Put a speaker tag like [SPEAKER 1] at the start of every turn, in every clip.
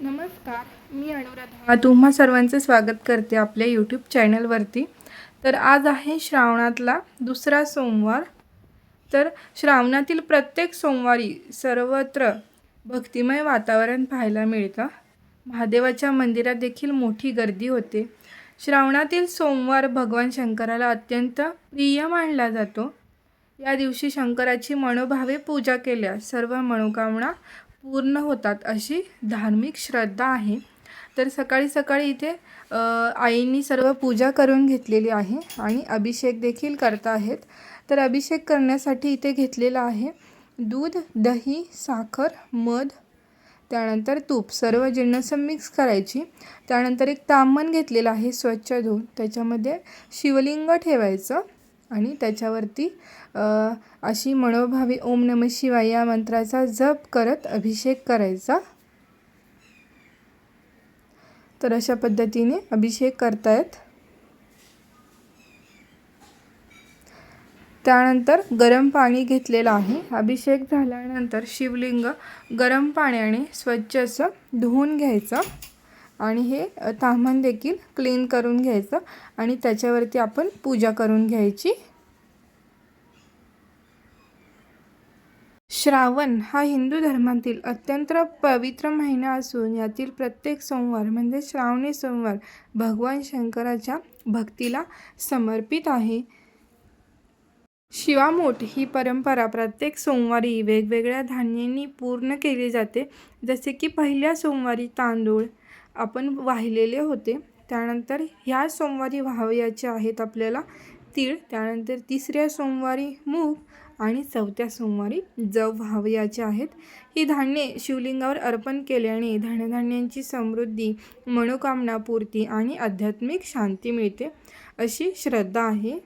[SPEAKER 1] नमस्कार मी अनुराधा. तुम्हा सर्वांचे स्वागत करते आपल्या यूट्यूब चॅनलवरती. तर आज आहे श्रावणातला दुसरा सोमवार. तर श्रावणातील प्रत्येक सोमवारी सर्वत्र भक्तिमय वातावरण पाहायला मिळतं. महादेवाच्या मंदिरात देखील मोठी गर्दी होते. श्रावणातील सोमवार भगवान शंकराला अत्यंत प्रिय मानला जातो. या दिवशी शंकराची मनोभावे पूजा केल्यास सर्व मनोकामना पूर्ण होतात अशी धार्मिक श्रद्धा आहे. तर सकाळी सकाळी इथे आईंनी सर्व पूजा करून घेतलेली आहे आणि अभिषेक देखील करत आहेत. तर अभिषेक करण्यासाठी इथे घेतलेलं आहे दूध दही साखर मध त्यानंतर तूप. सर्व जिन्नसं मिक्स करायची. त्यानंतर एक तामन घेतलेलं आहे स्वच्छ धुवून. त्याच्यामध्ये शिवलिंग ठेवायचं. आणि त्याच्यावरती अशी मनोभावी ओम नम शिवाय या मंत्राचा जप करत अभिषेक करायचा. तर अशा पद्धतीने अभिषेक करतायत. त्यानंतर गरम पाणी घेतलेलं आहे. अभिषेक झाल्यानंतर शिवलिंग गरम पाण्याने स्वच्छ असं धुवून घ्यायचं. आणि हे ताम्हण देखील क्लीन करून घ्यायचं आणि त्याच्यावरती आपण पूजा करून घ्यायची. श्रावण हा हिंदू धर्मातील अत्यंत पवित्र महिना असून यातील प्रत्येक सोमवार म्हणजे श्रावणी सोमवार भगवान शंकराच्या भक्तीला समर्पित आहे. शिवामोठ ही परंपरा प्रत्येक सोमवारी वेगवेगळ्या धान्यांनी पूर्ण केली जाते. जसे की पहिल्या सोमवारी तांदूळ आपण वाहिलेले होते. त्यानंतर ह्या सोमवारी व्हावयाचे आहेत आपल्याला तीळ. त्यानंतर तिसऱ्या सोमवारी मूग आणि चौथ्या सोमवारी जव व्हावयाचे आहेत. ही धान्ये शिवलिंगावर अर्पण केल्याने धनधान्यांची समृद्धी मनोकामना पूर्ती आणि आध्यात्मिक शांती मिळते अशी श्रद्धा आहे.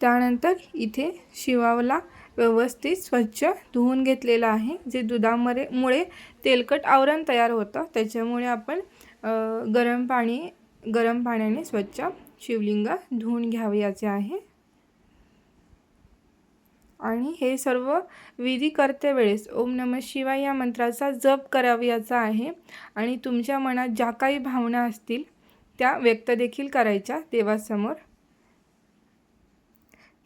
[SPEAKER 1] त्यानंतर इथे शिवावला व्यवस्थित स्वच्छ धुवून घेतलेलं आहे. जे दुधामध्ये मुळे तेलकट आवरण तयार होतं त्याच्यामुळे आपण गरम पाणी गरम पाण्याने स्वच्छ शिवलिंग धुवून घ्यावयाचे आहे. आणि हे सर्व विधी करते वेळेस ओम नम शिवाय या मंत्राचा जप करावयाचा आहे. आणि तुमच्या मनात ज्या काही भावना असतील त्या व्यक्त देखील करायच्या देवासमोर.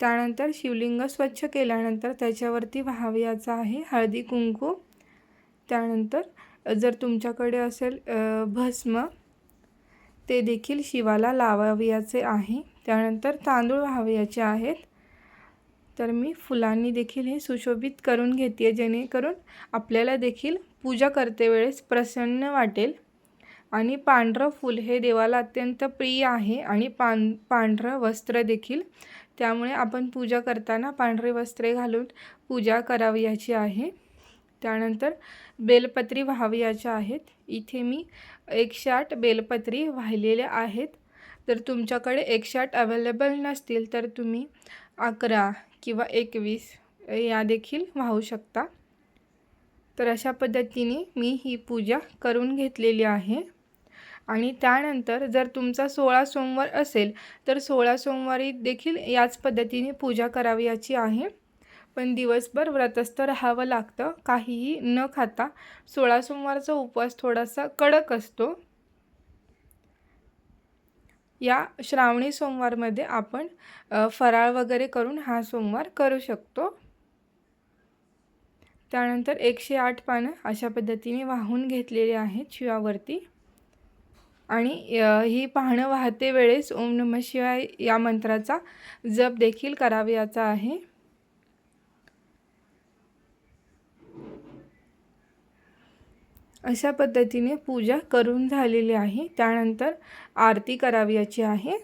[SPEAKER 1] त्यानंतर शिवलिंग स्वच्छ केल्यानंतर त्याच्यावरती व्हावयाचा आहे. हळदी कुंकू. त्यानंतर जर तुमच्याकडे असेल भस्म ते देखील शिवाला लावावयाचे आहे. त्यानंतर तांदूळ व्हावयाचे आहेत. तर मी फुलांनी देखील हे सुशोभित करून घेते जेणेकरून आपल्याला देखील पूजा करते वेळेस प्रसन्न वाटेल. आणि पांढरं फूल हे देवाला अत्यंत प्रिय आहे. आणि पां पांढरं वस्त्र देखील त्यामुळे आपण पूजा करताना पांढरे वस्त्रे घालून पूजा करावयाची आहे. त्यानंतर बेलपत्री व्हावयाच्या आहेत. इथे मी एकशे आठ बेलपत्री वाहिलेल्या आहेत. जर तुमच्याकडे एकशे आठ अवेलेबल नसतील तर तुम्ही अकरा किंवा एकवीस या देखील वाहू शकता. तर अशा पद्धतीने मी ही पूजा करून घेतलेली आहे. आणि त्यानंतर जर तुमचा सोळा सोमवार असेल तर सोळा सोमवारी देखील याच पद्धतीने पूजा करावयाची आहे. पण दिवसभर व्रतस्थ राहावं लागतं काहीही न खाता. सोळा सोमवारचा उपवास थोडासा कडक असतो. या श्रावणी सोमवारमध्ये आपण फराळ वगैरे करून हा सोमवार करू शकतो. त्यानंतर एकशे आठ पानं अशा पद्धतीने वाहून घेतलेली आहेत शिवावरती. आणि ही पाहणं वाहते वेळेस ओम नम शिवाय या मंत्राचा जप देखील करावयाचा आहे. अशा पद्धतीने पूजा करून झालेली आहे. त्यानंतर आरती करावयाची आहे.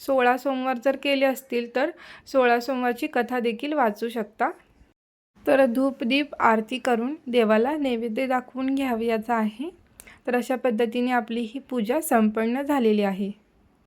[SPEAKER 1] सोळा सोमवार जर केले असतील तर सोळा सोमवारची कथा देखील वाचू शकता. तर धूपदीप आरती करून देवाला नैवेद्य दाखवून घ्यावयाचा आहे. तर अशा पद्धतीने आपली ही पूजा संपन्न झालेली आहे.